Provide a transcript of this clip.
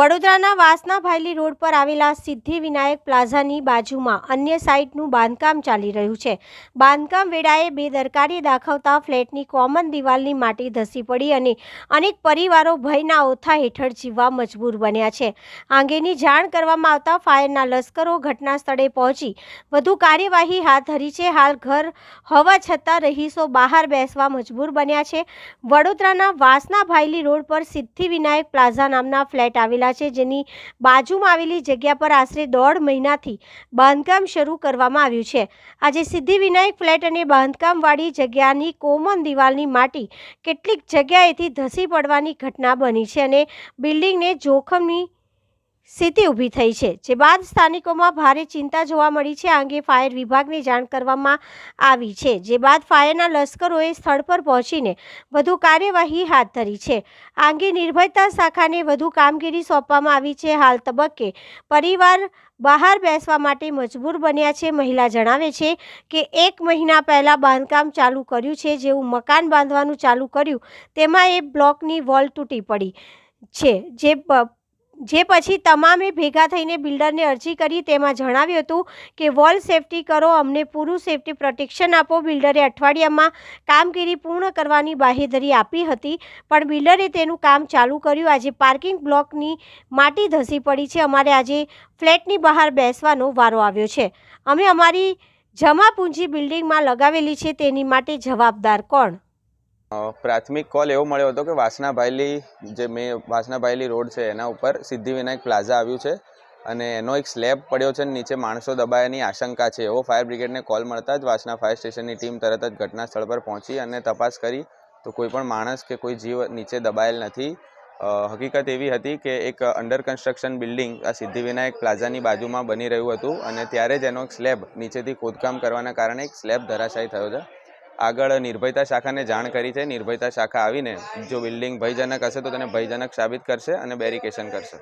વડોદરાના વાસના ભાયલી રોડ પર આવેલા સિદ્ધિ વિનાયક પ્લાઝાની બાજુમાં અન્ય સાઇટનું બાંધકામ ચાલી રહ્યું છે. બાંધકામ વેળાએ બેદરકારી દાખવતા ફ્લેટની કોમન દિવાલની માટી ધસી પડી અને અનેક પરિવારો ભયના ઓથા હેઠળ જીવવા મજબૂર બન્યા છે. આંગેની જાણ કરવામાં આવતા ફાયરના લશ્કરો ઘટના સ્થળે પહોંચી. વધુ કાર્યવાહી હાથ ધરી છે. હાલ ઘર હોવા છતાં રહીશો બહાર બેસવા મજબૂર બન્યા છે. વડોદરાના વાસના ભાયલી રોડ પર સિદ્ધિ વિનાયક પ્લાઝા નામના ફ્લેટ આવેલા છે જેની બાજુમાં આવેલી જગ્યા પર આશરે દોઢ મહિનાથી બાંધકામ શરૂ કરવામાં આવ્યું છે. આજે સિદ્ધિવિનાયક ફ્લેટ અને બાંધકામવાળી જગ્યાની કોમન દિવાલની માટી કેટલીક જગ્યાએથી ધસી પડવાની ઘટના બની છે અને બિલ્ડિંગને જોખમની સ્થિતિ ઊભી થઈ છે. જે બાદ સ્થાનિકોમાં ભારે ચિંતા જોવા મળી છે. આ અંગે ફાયર વિભાગને જાણ કરવામાં આવી છે. જે બાદ ફાયરના લશ્કરોએ સ્થળ પર પહોંચીને વધુ કાર્યવાહી હાથ ધરી છે. આ અંગે નિર્ભયતા શાખાને વધુ કામગીરી સોંપવામાં આવી છે. હાલ તબક્કે પરિવાર બહાર બેસવા માટે મજબૂર બન્યા છે. મહિલા જણાવે છે કે એક મહિના પહેલાં બાંધકામ ચાલુ કર્યું છે. જેવું મકાન બાંધવાનું ચાલુ કર્યું, તેમાં એ બ્લોકની વોલ તૂટી પડી છે. જે જે પછી તમામે ભેગા થઈને બિલ્ડરને અરજી કરી તેમાં જણાવ્યું હતું કે વોલ સેફટી કરો, અમને પૂરું સેફટી પ્રોટેક્શન આપો. બિલ્ડરે અઠવાડિયામાં કામગીરી પૂર્ણ કરવાની બાહેધરી આપી હતી, પણ બિલ્ડરે તેનું કામ ચાલુ કર્યું. આજે પાર્કિંગ બ્લોકની માટી ધસી પડી છે. અમારે આજે ફ્લેટની બહાર બેસવાનો વારો આવ્યો છે. અમે અમારી જમા પૂંજી બિલ્ડિંગમાં લગાવેલી છે. તેની માટે જવાબદાર કોણ? પ્રાથમિક કોલ એવો મળ્યો હતો કે વાસનાભાઈલી જે મેં, વાસનાભાઈલી રોડ છે એના ઉપર સિદ્ધિવિનાયક પ્લાઝા આવ્યું છે અને એનો એક સ્લેબ પડ્યો છે નીચે માણસો દબાયાની આશંકા છે. એવો ફાયર બ્રિગેડને કોલ મળતા જ વાસના ફાયર સ્ટેશનની ટીમ તરત જ ઘટના સ્થળ પર પહોંચી અને તપાસ કરી. તો કોઈ પણ માણસ કે કોઈ જીવ નીચે દબાયેલ નથી. હકીકત એવી હતી કે એક અંડર કન્સ્ટ્રક્શન બિલ્ડિંગ આ સિદ્ધિવિનાયક પ્લાઝાની બાજુમાં બની રહ્યું હતું અને ત્યારે જ એનો એક સ્લેબ નીચેથી ખોદકામ કરવાના કારણે એક સ્લેબ ધરાશાયી થયો છે. આગળ નિર્ભયતા શાખાને જાણ કરી છે. નિર્ભયતા શાખા આવીને જો બિલ્ડિંગ ભયજનક હશે તો તેને ભયજનક સાબિત કરશે અને બેરિકેશન કરશે.